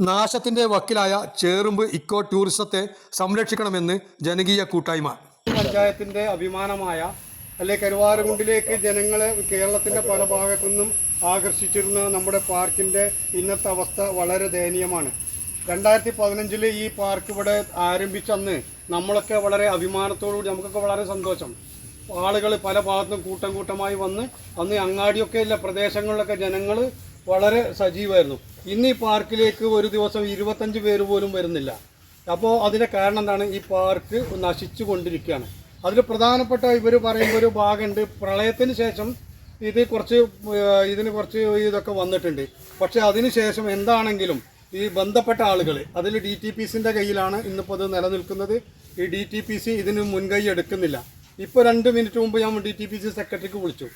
നാശത്തിന്റെ വക്കിലായ ചേറുമ്പ് ഇക്കോ ടൂറിസത്തെ സംരക്ഷിക്കണമെന്ന് ജനകീയ കൂട്ടായ്മ. പഞ്ചായത്തിന്റെ അഭിമാനമായ അല്ലെ കരുവാരകുണ്ടിലേക്ക് ജനങ്ങളെ കേരളത്തിന്റെ പല ഭാഗത്തു നിന്നും ആകർഷിച്ചിരുന്ന നമ്മുടെ പാർക്കിന്റെ ഇന്നത്തെ അവസ്ഥ വളരെ ദയനീയമാണ്. രണ്ടായിരത്തി പതിനഞ്ചിൽ ഈ പാർക്ക് ഇവിടെ ആരംഭിച്ചന്ന് നമ്മളൊക്കെ വളരെ അഭിമാനത്തോടുകൂടി നമുക്കൊക്കെ വളരെ സന്തോഷം. ആളുകൾ പല ഭാഗത്തും കൂട്ടം കൂട്ടമായി വന്ന് അന്ന് അങ്ങാടിയൊക്കെ ഉള്ള പ്രദേശങ്ങളിലൊക്കെ ജനങ്ങൾ വളരെ സജീവമായിരുന്നു. ഇന്ന് ഈ പാർക്കിലേക്ക് ഒരു ദിവസം ഇരുപത്തഞ്ച് പേര് പോലും വരുന്നില്ല. അപ്പോൾ അതിന്റെ കാരണം എന്താണ്? ഈ പാർക്ക് നശിച്ചു കൊണ്ടിരിക്കുകയാണ്. അതിൽ പ്രധാനപ്പെട്ട ഇവർ പറയുമ്പോൾ ഒരു ഭാഗമുണ്ട്. പ്രളയത്തിന് ശേഷം ഇത് കുറച്ച് ഇതിന് കുറച്ച് ഇതൊക്കെ വന്നിട്ടുണ്ട്. പക്ഷേ അതിന് ശേഷം എന്താണെങ്കിലും ഈ ബന്ധപ്പെട്ട ആളുകൾ അതിൽ ഡി ടി പി സിന്റെ കയ്യിലാണ് ഇന്നിപ്പോൾ അത് നിലനിൽക്കുന്നത്. ഈ ഡി ടി പി സി ഇതിന് മുൻകൈ എടുക്കുന്നില്ല. ഇപ്പോൾ രണ്ട് മിനിറ്റ് മുമ്പ് ഞാൻ ഡി ടി പി സി സെക്രട്ടറിക്ക് വിളിച്ചു.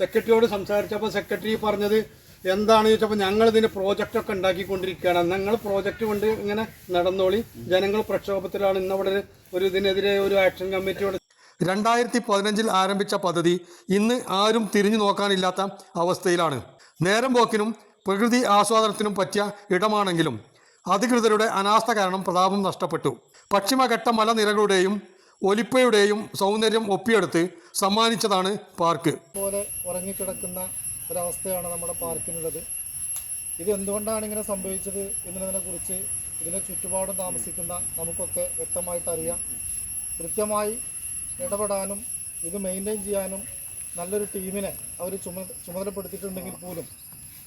സെക്രട്ടറിയോട് സംസാരിച്ചപ്പോൾ സെക്രട്ടറി പറഞ്ഞത് എന്താണ് ചോദിച്ചപ്പോൾ ഞങ്ങൾ ഇതിന് പ്രോജക്റ്റ് ഒക്കെ ഉണ്ടാക്കിക്കൊണ്ടിരിക്കുകയാണ്. ഞങ്ങൾ പ്രോജക്റ്റ് കൊണ്ട് ഇങ്ങനെ നടന്നോളി. ജനങ്ങൾ പ്രക്ഷോഭത്തിലാണ്. ഇന്നവിടെ ഒരു- ഒരു ഇതിനെതിരെ ഒരു ആക്ഷൻ കമ്മിറ്റിയോട് രണ്ടായിരത്തി പതിനഞ്ചിൽ ആരംഭിച്ച പദ്ധതി ഇന്ന് ആരും തിരിഞ്ഞു നോക്കാനില്ലാത്ത അവസ്ഥയിലാണ്. നേരം പോക്കിനും പ്രകൃതി ആസ്വാദനത്തിനും പറ്റിയ ഇടമാണെങ്കിലും അധികൃതരുടെ അനാസ്ഥ കാരണം പ്രതാപം നഷ്ടപ്പെട്ടു. പശ്ചിമഘട്ട മലനിരകളുടെയും ഒലിപ്പയുടെയും സൗന്ദര്യം ഒപ്പിയെടുത്ത് സമ്മാനിച്ചതാണ് പാർക്ക്. പോലെ ഉറങ്ങിക്കിടക്കുന്ന ഒരവസ്ഥയാണ് നമ്മുടെ പാർക്കിനുള്ളത്. ഇത് എന്തുകൊണ്ടാണ് ഇങ്ങനെ സംഭവിച്ചത് എന്നതിനെക്കുറിച്ച് കുറിച്ച് ഇതിന് ചുറ്റുപാടും താമസിക്കുന്ന നമുക്കൊക്കെ വ്യക്തമായിട്ട് അറിയാം. കൃത്യമായി ഇടപെടാനും ഇത് മെയിന്റെയിൻ ചെയ്യാനും നല്ലൊരു ടീമിനെ അവർ ചുമ ചുമതലപ്പെടുത്തിയിട്ടുണ്ടെങ്കിൽ പോലും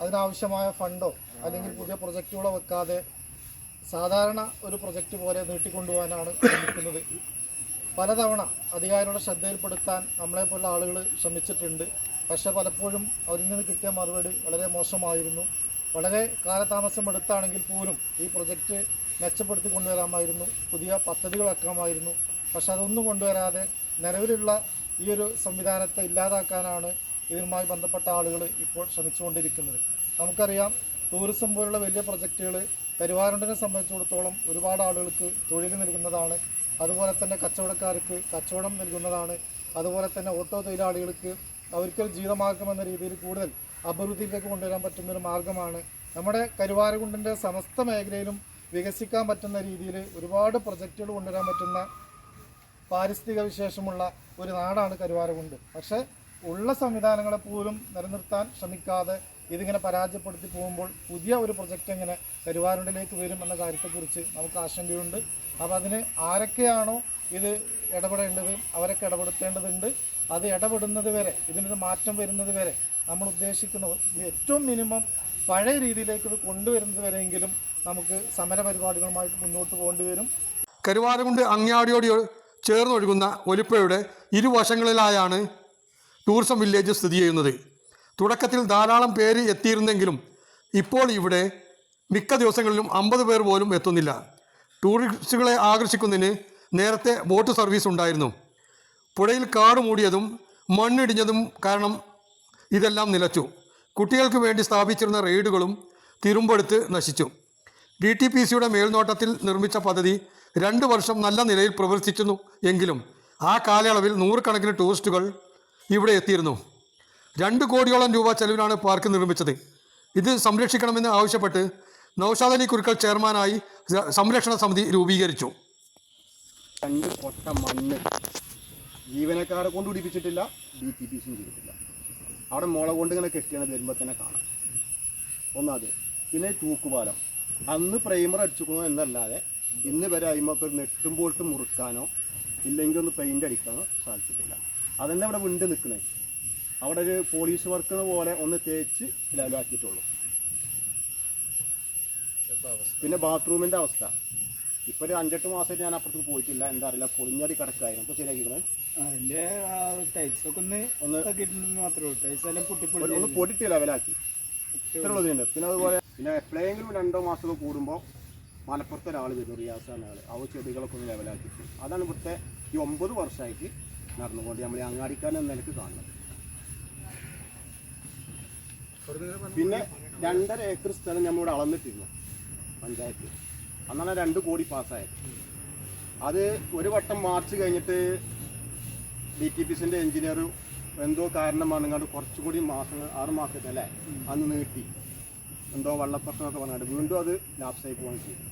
അതിനാവശ്യമായ ഫണ്ടോ അല്ലെങ്കിൽ പുതിയ പ്രൊജക്റ്റുകളോ വെക്കാതെ സാധാരണ ഒരു പ്രൊജക്റ്റ് പോലെ നീട്ടിക്കൊണ്ടുപോകാനാണ് ശ്രമിക്കുന്നത്. പലതവണ അധികാരികളുടെ ശ്രദ്ധയിൽപ്പെടുത്താൻ നമ്മളെപ്പോലുള്ള ആളുകൾ ശ്രമിച്ചിട്ടുണ്ട്. പക്ഷേ പലപ്പോഴും അവരിൽ നിന്ന് കിട്ടിയ മറുപടി വളരെ മോശമായിരുന്നു. വളരെ കാലതാമസം എടുത്താണെങ്കിൽ പോലും ഈ പ്രൊജക്റ്റ് മെച്ചപ്പെടുത്തി കൊണ്ടുവരാമായിരുന്നു. പുതിയ പദ്ധതികൾ വെക്കാമായിരുന്നു പക്ഷെ അതൊന്നും കൊണ്ടുവരാതെ നിലവിലുള്ള ഈ ഒരു സംവിധാനത്തെ ഇല്ലാതാക്കാനാണ് ഇതുമായി ബന്ധപ്പെട്ട ആളുകൾ ഇപ്പോൾ ശ്രമിച്ചുകൊണ്ടിരിക്കുന്നത്. നമുക്കറിയാം ടൂറിസം പോലുള്ള വലിയ പ്രൊജക്റ്റുകൾ കരുവാരുണ്ടിനെ സംബന്ധിച്ചിടത്തോളം ഒരുപാട് ആളുകൾക്ക് തൊഴിൽ നൽകുന്നതാണ് അതുപോലെ തന്നെ കച്ചവടക്കാർക്ക് കച്ചവടം നൽകുന്നതാണ്. അതുപോലെ തന്നെ ഓട്ടോ തൊഴിലാളികൾക്ക് അവർക്ക് ജീവിതമാർഗം രീതിയിൽ കൂടുതൽ അഭിവൃദ്ധിയിലേക്ക് കൊണ്ടുവരാൻ പറ്റുന്ന ഒരു മാർഗമാണ്. നമ്മുടെ കരുവാരകുണ്ടിന്റെ സമസ്ത മേഖലയിലും വികസിക്കാൻ പറ്റുന്ന രീതിയിൽ ഒരുപാട് പ്രൊജക്റ്റുകൾ കൊണ്ടുവരാൻ പറ്റുന്ന പാരിസ്ഥിതിക വിശേഷമുള്ള ഒരു നാടാണ് കരുവാരകുണ്ട്. പക്ഷേ ഉള്ള സംവിധാനങ്ങളെ പോലും നിലനിർത്താൻ ശ്രമിക്കാതെ ഇതിങ്ങനെ പരാജയപ്പെടുത്തി പോകുമ്പോൾ പുതിയ ഒരു പ്രൊജക്റ്റ് എങ്ങനെ കരുവാരുണ്ടിലേക്ക് വരും എന്ന കാര്യത്തെക്കുറിച്ച് നമുക്ക് ആശങ്കയുണ്ട്. അപ്പോൾ അതിന് ആരൊക്കെയാണോ ഇത് ഇടപെടേണ്ടത് അവരൊക്കെ ഇടപെടുത്തേണ്ടതുണ്ട്. അത് ഇടപെടുന്നത് വരെ ഇതിനൊരു മാറ്റം വരുന്നത് വരെ നമ്മൾ ഉദ്ദേശിക്കുന്ന ഏറ്റവും മിനിമം പഴയ രീതിയിലേക്ക് ഇത് കൊണ്ടുവരുന്നത് വരെയെങ്കിലും നമുക്ക് സമര പരിപാടികളുമായിട്ട് മുന്നോട്ട് പോകേണ്ടി വരും. കരുവാരകുണ്ട് അങ്ങാടിയോട് ചേർന്നൊഴുകുന്ന ഒലിപ്പയുടെ ഇരുവശങ്ങളിലായാണ് ടൂറിസം വില്ലേജ് സ്ഥിതി ചെയ്യുന്നത്. തുടക്കത്തിൽ ധാരാളം പേര് എത്തിയിരുന്നെങ്കിലും ഇപ്പോൾ ഇവിടെ മിക്ക ദിവസങ്ങളിലും അമ്പത് പേർ പോലും എത്തുന്നില്ല. ടൂറിസ്റ്റുകളെ ആകർഷിക്കുന്നതിന് നേരത്തെ ബോട്ട് സർവീസ് ഉണ്ടായിരുന്നു. പുഴയിൽ കാട് മൂടിയതും മണ്ണിടിഞ്ഞതും കാരണം ഇതെല്ലാം നിലച്ചു. കുട്ടികൾക്ക് വേണ്ടി സ്ഥാപിച്ചിരുന്ന റെയ്ഡുകളും തിരുമ്പെടുത്ത് നശിച്ചു. ഡി ടി പി സിയുടെ മേൽനോട്ടത്തിൽ നിർമ്മിച്ച പദ്ധതി രണ്ട് വർഷം നല്ല നിലയിൽ പ്രവർത്തിച്ചിരുന്നു എങ്കിലും ആ കാലയളവിൽ നൂറുകണക്കിന് ടൂറിസ്റ്റുകൾ ഇവിടെ എത്തിയിരുന്നു. രണ്ട് കോടിയോളം രൂപ ചെലവിലാണ് പാർക്ക് നിർമ്മിച്ചത്. ഇത് സംരക്ഷിക്കണമെന്ന് ആവശ്യപ്പെട്ട് നൌഷാദ് കുരുക്കൾ ചെയർമാനായി സംരക്ഷണ സമിതി രൂപീകരിച്ചു. രണ്ട് കൊട്ട മണ്ണ് ജീവനക്കാരെ കൊണ്ട് പിടിപ്പിച്ചിട്ടില്ല ഡി ടി പി സിയും ചെയ്തിട്ടില്ല. അവിടെ മുള കൊണ്ട് ഇങ്ങനെ കെട്ടിയാണ് വരുമ്പോൾ തന്നെ കാണാം. ഒന്നാമത് പിന്നെ തൂക്കുപാലം. അന്ന് പ്രൈമർ അടിച്ചിരിക്കുന്നു എന്നല്ലാതെ ഇന്ന് വരെ അതിമൊക്കെ നെട്ടും പോയിട്ട് മുറുക്കാനോ ഇല്ലെങ്കിൽ ഒന്ന് പെയിന്റ് അടിക്കാനോ സാധിച്ചിട്ടില്ല. അതന്നെ അവിടെ വിണ്ട് നിൽക്കുന്നത് അവിടെ ഒരു പോലീസ് വർക്കുന്ന പോലെ ഒന്ന് തേച്ച് ലെവലാക്കിയിട്ടുള്ളൂ പിന്നെ ബാത്റൂമിന്റെ അവസ്ഥ. ഇപ്പോൾ ഒരു അഞ്ചെട്ട് മാസമായിട്ട് ഞാൻ അപ്പുറത്ത് പോയിട്ടില്ല. എന്താ അറിയില്ല. പൊളിഞ്ഞടി കിടക്കായിരുന്നു. ഇപ്പൊ ശരിയാക്കിക്കണേ. അതിന്റെ ടൈൽസ് ഒക്കെ ഒന്ന് ഒന്ന് ഒന്ന് പൊടിട്ട് ലെവലാക്കി ഇത്രയുള്ളതുണ്ട് പിന്നെ അതുപോലെ പിന്നെ എപ്പോഴെങ്കിലും രണ്ടോ മാസം കൂടുമ്പോൾ മലപ്പുറത്തെ ഒരാൾ വരും. റിയാസ് എന്ന ആൾ ആ ചെടികളൊക്കെ ഒന്ന് ലെവലാക്കി അതാണ് ഇവിടുത്തെ ഈ ഒമ്പത് വർഷമായിട്ട് നടന്നുകൊണ്ട് നമ്മൾ അങ്ങാടിക്കാൻ എന്ന നിലയ്ക്ക് കാണുന്നത്. പിന്നെ രണ്ടര ഏക്കർ സ്ഥലം നമ്മളിവിടെ അളന്നിട്ടിരുന്നു. പഞ്ചായത്ത് അന്നാണ് രണ്ട് കോടി പാസ്സായത്. അത് ഒരു വട്ടം മാർച്ച് കഴിഞ്ഞിട്ട് ഡി ടി പി സിന്റെ എഞ്ചിനീയർ എന്തോ കാരണമാണ് വന്നുകൊണ്ട് കുറച്ചുകൂടി മാസങ്ങൾ ആറ് മാസത്തെ അല്ലേ? അന്ന് നീട്ടി. എന്തോ വെള്ളപ്രശ്നമൊക്കെ പറഞ്ഞിട്ട് വീണ്ടും അത് ലാപ്സായി പോകാൻ ചെയ്തത്